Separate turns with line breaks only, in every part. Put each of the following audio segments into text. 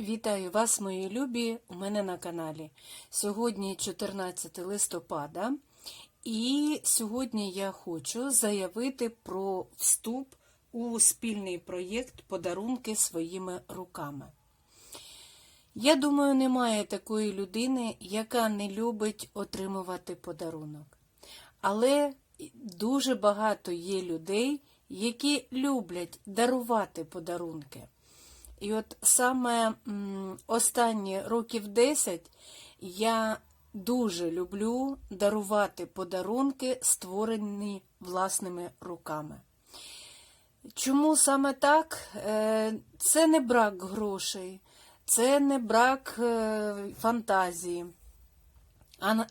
Вітаю вас, мої любі, у мене на каналі. Сьогодні 14 листопада, і сьогодні я хочу заявити про вступ у спільний проєкт Подарунки своїми руками. Я думаю, немає такої людини, яка не любить отримувати подарунок. Але дуже багато є людей, які люблять дарувати подарунки. І от саме останні років 10 я дуже люблю дарувати подарунки, створені власними руками. Чому саме так? Е, Це не брак грошей, це не брак е, фантазії,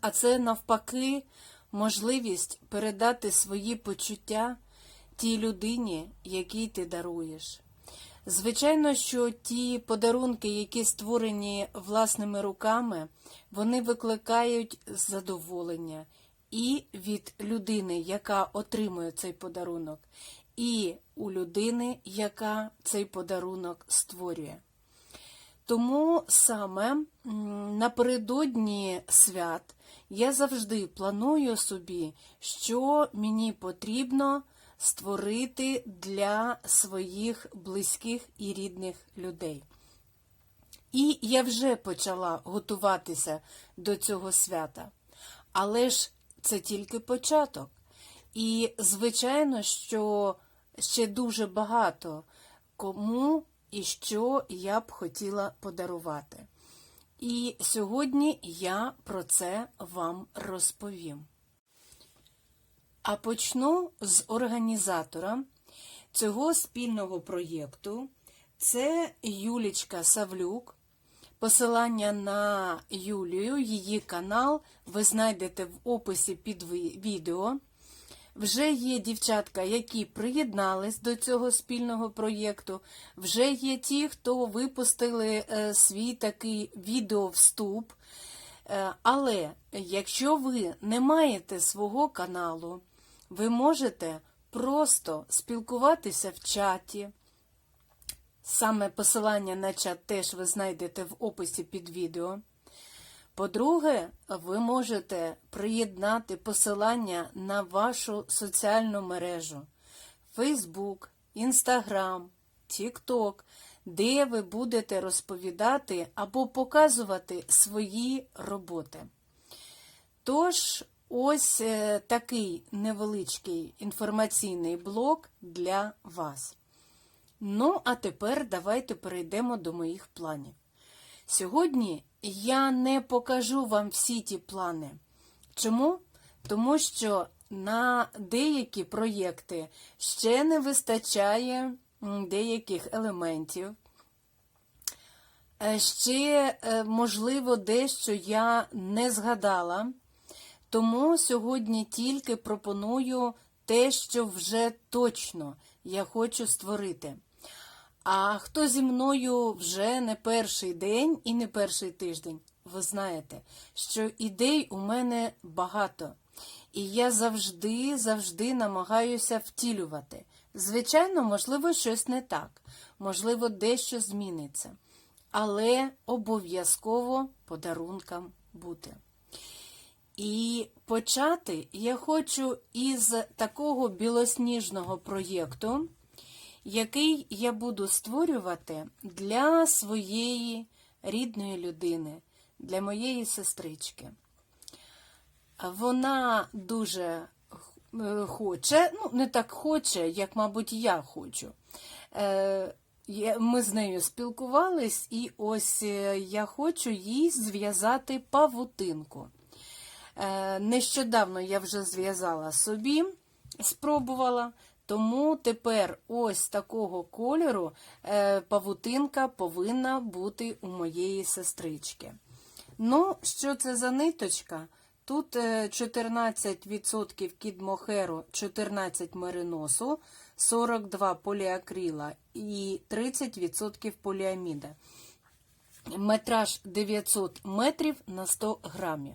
а це навпаки можливість передати свої почуття тій людині, якій ти даруєш. Звичайно, що ті подарунки, які створені власними руками, вони викликають задоволення і від людини, яка отримує цей подарунок, і у людини, яка цей подарунок створює. Тому саме напередодні свят я завжди планую собі, що мені потрібно створити для своїх близьких і рідних людей. І я вже почала готуватися до цього свята. Але ж це тільки початок. І, звичайно, що ще дуже багато кому і що я б хотіла подарувати. І сьогодні я про це вам розповім. А почну з організатора цього спільного проєкту. Це Юлічка Савлюк. Посилання на Юлію, її канал ви знайдете в описі під відео. Вже є дівчатка, які приєднались до цього спільного проєкту. Вже є ті, хто випустили е, свій такий відеовступ. Е, Але якщо ви не маєте свого каналу, ви можете просто спілкуватися в чаті. Саме посилання на чат теж ви знайдете в описі під відео. По-друге, ви можете приєднати посилання на вашу соціальну мережу Facebook, Instagram, TikTok, де ви будете розповідати або показувати свої роботи. Тож, ось е, такий невеличкий інформаційний блок для вас. Ну, а тепер давайте перейдемо до моїх планів. Сьогодні я не покажу вам всі ті плани. Чому? Тому що на деякі проєкти ще не вистачає деяких елементів. Е, Ще, е, можливо, дещо я не згадала, тому сьогодні тільки пропоную те, що вже точно я хочу створити. А хто зі мною вже не перший день і не перший тиждень, ви знаєте, що ідей у мене багато. І я завжди, завжди намагаюся втілювати. Звичайно, можливо, щось не так, можливо, дещо зміниться. Але обов'язково подарункам бути. І почати я хочу із такого білосніжного проєкту, який я буду створювати для своєї рідної людини, для моєї сестрички. Вона дуже е, хоче, ну, не так хоче, як, мабуть, я хочу. Е, Ми з нею спілкувались, і ось е, я хочу їй зв'язати павутинку. Е, Нещодавно я вже зв'язала собі, спробувала, тому тепер ось такого кольору е, павутинка повинна бути у моєї сестрички. Ну, що це за ниточка? Тут е, 14% кідмохеру, 14 мериносу, 42 поліакрила і 30% поліаміда. Метраж 900 метрів на 100 грамів.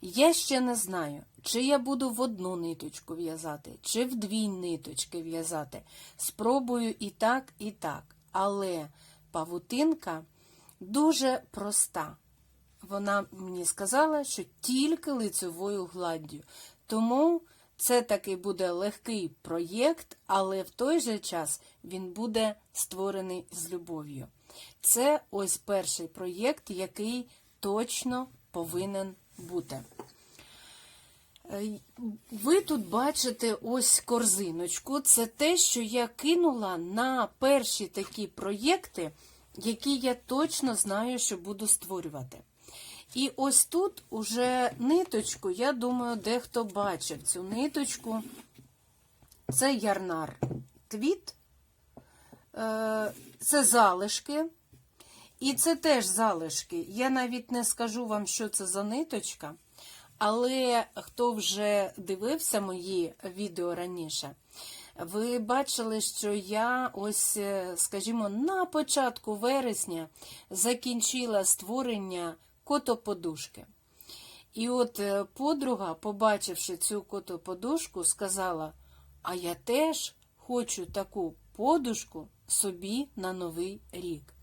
Я ще не знаю, чи я буду в одну ниточку в'язати, чи в дві ниточки в'язати. Спробую і так, і так. Але павутинка дуже проста. Вона мені сказала, що тільки лицевою гладдю. Тому це таки буде легкий проєкт, але в той же час він буде створений з любов'ю. Це ось перший проєкт, який точно повинен бути. Е, Ви тут бачите ось корзиночку. Це те, що я кинула на перші такі проєкти, які я точно знаю, що буду створювати. І ось тут уже ниточку, я думаю, дехто бачив цю ниточку. Це ярнар твіт, Е, це залишки. І це теж залишки. Я навіть не скажу вам, що це за ниточка, але хто вже дивився мої відео раніше, ви бачили, що я ось, е, скажімо, на початку вересня закінчила створення котоподушки. І от е, подруга, побачивши цю котоподушку, сказала: А я теж хочу таку подушку собі на новий рік.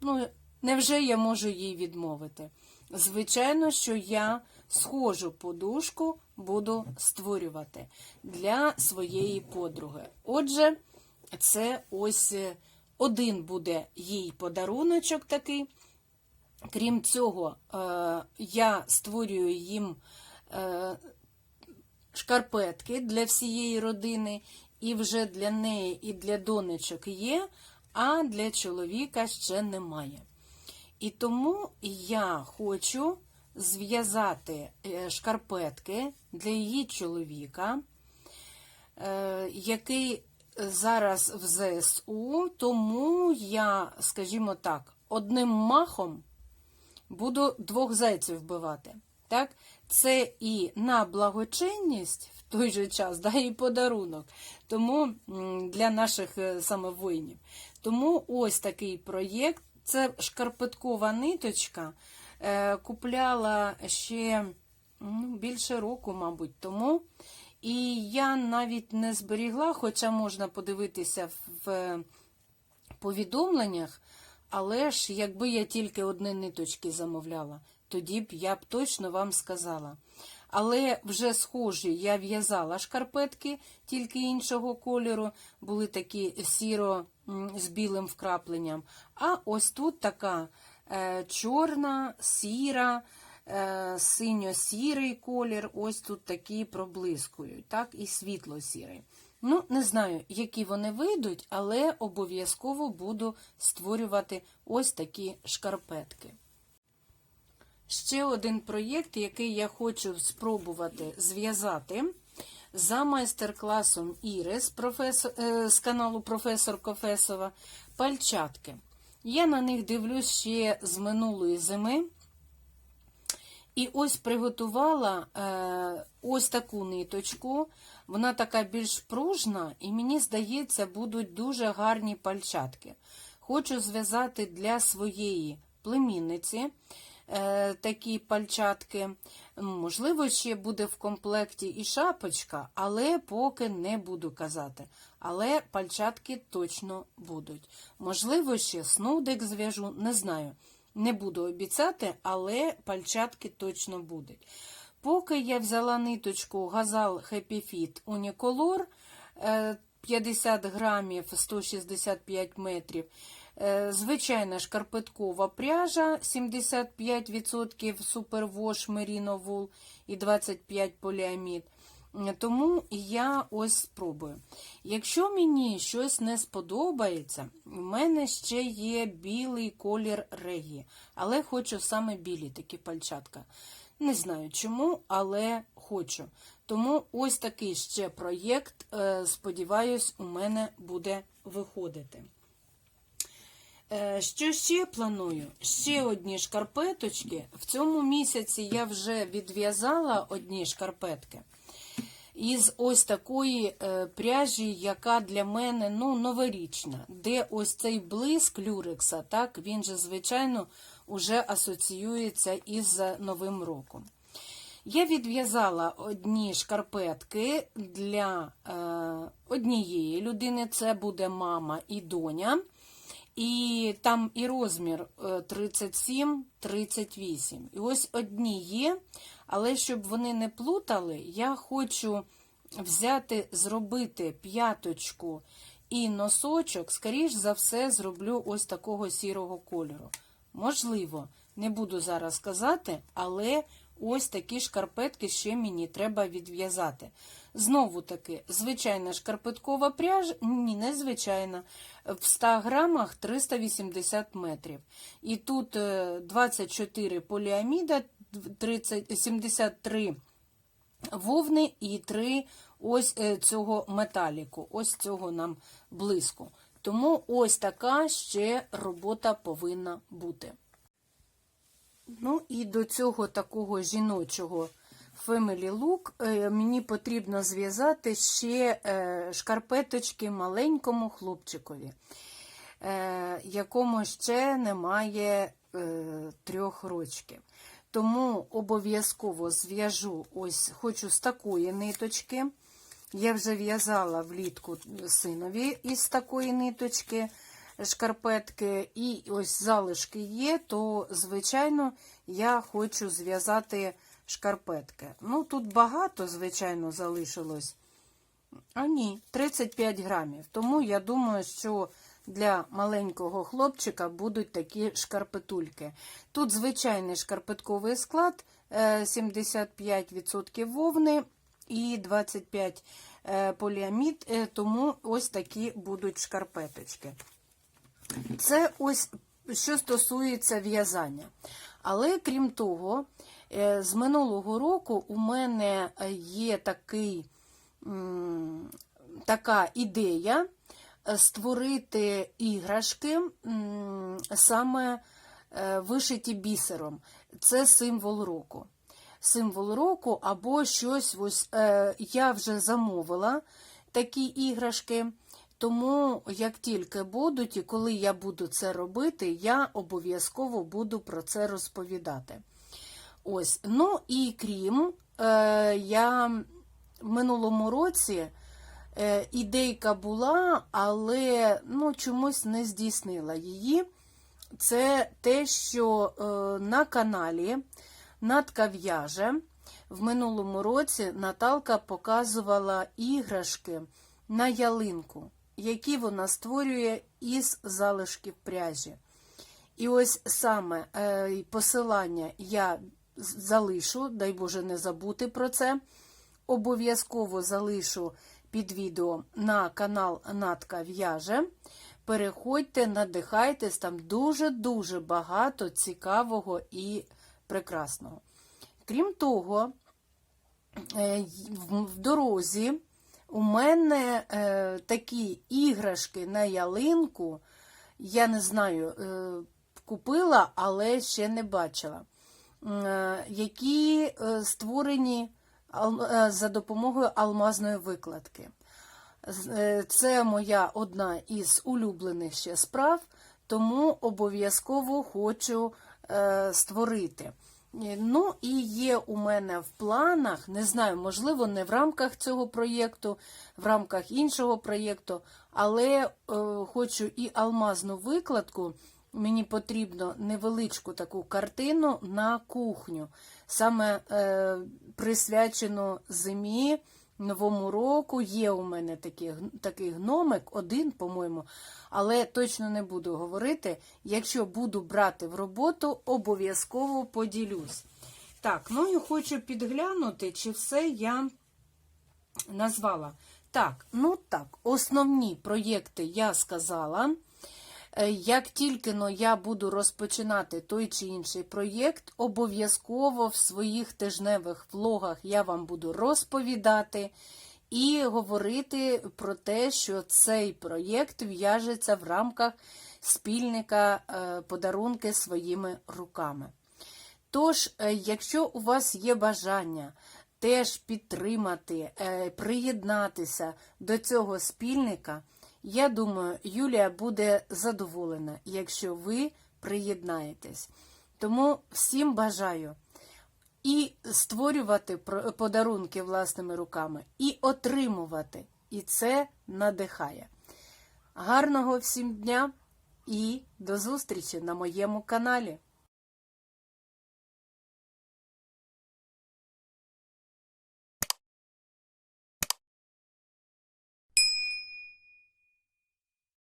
Ну, невже я можу їй відмовити? Звичайно, що я схожу подушку буду створювати для своєї подруги. Отже, це ось е, один буде їй подаруночок такий. Крім цього, е, я створюю їм е, шкарпетки для всієї родини, і вже для неї і для донечок є, а для чоловіка ще немає. І тому я хочу зв'язати е, шкарпетки для її чоловіка, який зараз в ЗСУ, тому я, скажімо так, одним махом буду двох зайців вбивати. Так? Це і на благочинність в той же час, да, і подарунок. Тому для наших е, саме воїнів. Тому ось такий проєкт. Це шкарпеткова ниточка. Е, Купляла ще ну, більше року, мабуть, тому. І я навіть не зберігла, хоча можна подивитися в повідомленнях, але ж якби я тільки одні ниточки замовляла, тоді б я б точно вам сказала. Але вже схожі я в'язала шкарпетки, тільки іншого кольору, були такі сіро з білим вкрапленням. А ось тут така е, чорна, сіра, е, синьо-сірий колір, ось тут такі проблискують, так, і світло-сірий. Ну, не знаю, які вони вийдуть, але обов'язково буду створювати ось такі шкарпетки. Ще один проєкт, який я хочу спробувати зв'язати за майстер-класом Ірис професор, е, з каналу Професор Кофесова пальчатки. Я на них дивлюсь ще з минулої зими. І ось приготувала е, ось таку ниточку. Вона така більш пружна, і мені здається, будуть дуже гарні пальчатки. Хочу зв'язати для своєї племінниці е, такі пальчатки. Можливо, ще буде в комплекті і шапочка, але поки не буду казати. Але пальчатки точно будуть. Можливо, ще снудик зв'яжу, не знаю. Не буду обіцяти, але пальчатки точно будуть. Поки я взяла ниточку Газал Happy Fit Unicolor е, 50 грамів 165 метрів. Е, Звичайна шкарпеткова пряжа 75% супервош Merino Wool і 25 поліамід. Тому я ось спробую. Якщо мені щось не сподобається, в мене ще є білий колір регі, але хочу саме білі такі пальчатка. Не знаю чому, але хочу. Тому ось такий ще проєкт, е, сподіваюсь, у мене буде виходити. Е, Що ще планую? Ще одні шкарпеточки. В цьому місяці я вже відв'язала одні шкарпетки із ось такої е, пряжі, яка для мене ну, новорічна, де ось цей блиск люрекса, так, він же, звичайно, уже асоціюється із Новим роком. Я відв'язала одні шкарпетки для е, однієї людини, це буде мама і доня. І там і розмір 37-38. І ось одні є, але щоб вони не плутали, я хочу взяти, зробити п'яточку і носочок, скоріш за все, зроблю ось такого сірого кольору. Можливо, не буду зараз казати, але ось такі шкарпетки ще мені треба відв'язати. Знову таки, звичайна шкарпеткова пряжа, ні, не звичайна, в 100 грамах 380 метрів. І тут е, 24 поліаміда, 30, 73 вовни і 3 ось е, цього металіку, ось цього нам блиску. Тому ось така ще робота повинна бути. Ну і до цього такого жіночого Family Look е, мені потрібно зв'язати ще е, шкарпеточки маленькому хлопчикові, е, якому ще немає трьох рочків. Тому обов'язково зв'яжу ось хочу з такої ниточки. Я вже в'язала влітку синові із такої ниточки шкарпетки, і ось залишки є, то, звичайно, я хочу зв'язати шкарпетки. Ну, тут багато, звичайно, залишилось. А ні, 35 грамів. Тому я думаю, що для маленького хлопчика будуть такі шкарпетульки. Тут звичайний шкарпетковий склад, 75% вовни і 25 поліамід, е, тому ось такі будуть шкарпеточки. Це ось що стосується в'язання. Але крім того, е, з минулого року у мене є такий, така ідея е, створити іграшки саме е, вишиті бісером. Це символ року. Символ року або щось ось я вже замовила такі іграшки. Тому, як тільки будуть, і коли я буду це робити, я обов'язково буду про це розповідати. Ось, ну і крім, е, я в минулому році е, ідейка була, але ну, чомусь не здійснила її. Це те, що е, на каналі Натка в'яже в минулому році Наталка показувала іграшки на ялинку які вона створює із залишків пряжі. І ось саме е, посилання я залишу, дай Боже, не забути про це. Обов'язково залишу під відео на канал Натка В'яже. Переходьте, надихайтесь, там дуже-дуже багато цікавого і прекрасного. Крім того, е, в дорозі у мене е, такі іграшки на ялинку, я не знаю, е, купила, але ще не бачила, які створені за допомогою алмазної викладки. Це моя одна із улюблених ще справ, тому обов'язково хочу створити. Е, ну, і є у мене в планах, не знаю, можливо, не в рамках цього проєкту, в рамках іншого проєкту, але е, хочу і алмазну викладку. Мені потрібно невеличку таку картину на кухню, саме е, присвячену зимі. Новому року є у мене такий, такий гномик, один, по-моєму, але точно не буду говорити. Якщо буду брати в роботу, обов'язково поділюсь. Так, ну і хочу підглянути, чи все я назвала. Так, ну так, основні проєкти я сказала. Е, як тільки но я буду розпочинати той чи інший проєкт, обов'язково в своїх тижневих влогах я вам буду розповідати і говорити про те, що цей проєкт в'яжеться в рамках спільника е, подарунки своїми руками. Тож, е, якщо у вас є бажання теж підтримати, приєднатися до цього спільника, я думаю, Юлія буде задоволена, якщо ви приєднаєтесь. Тому всім бажаю і створювати подарунки власними руками, і отримувати. І це надихає. Гарного всім дня! і до зустрічі на моєму каналі.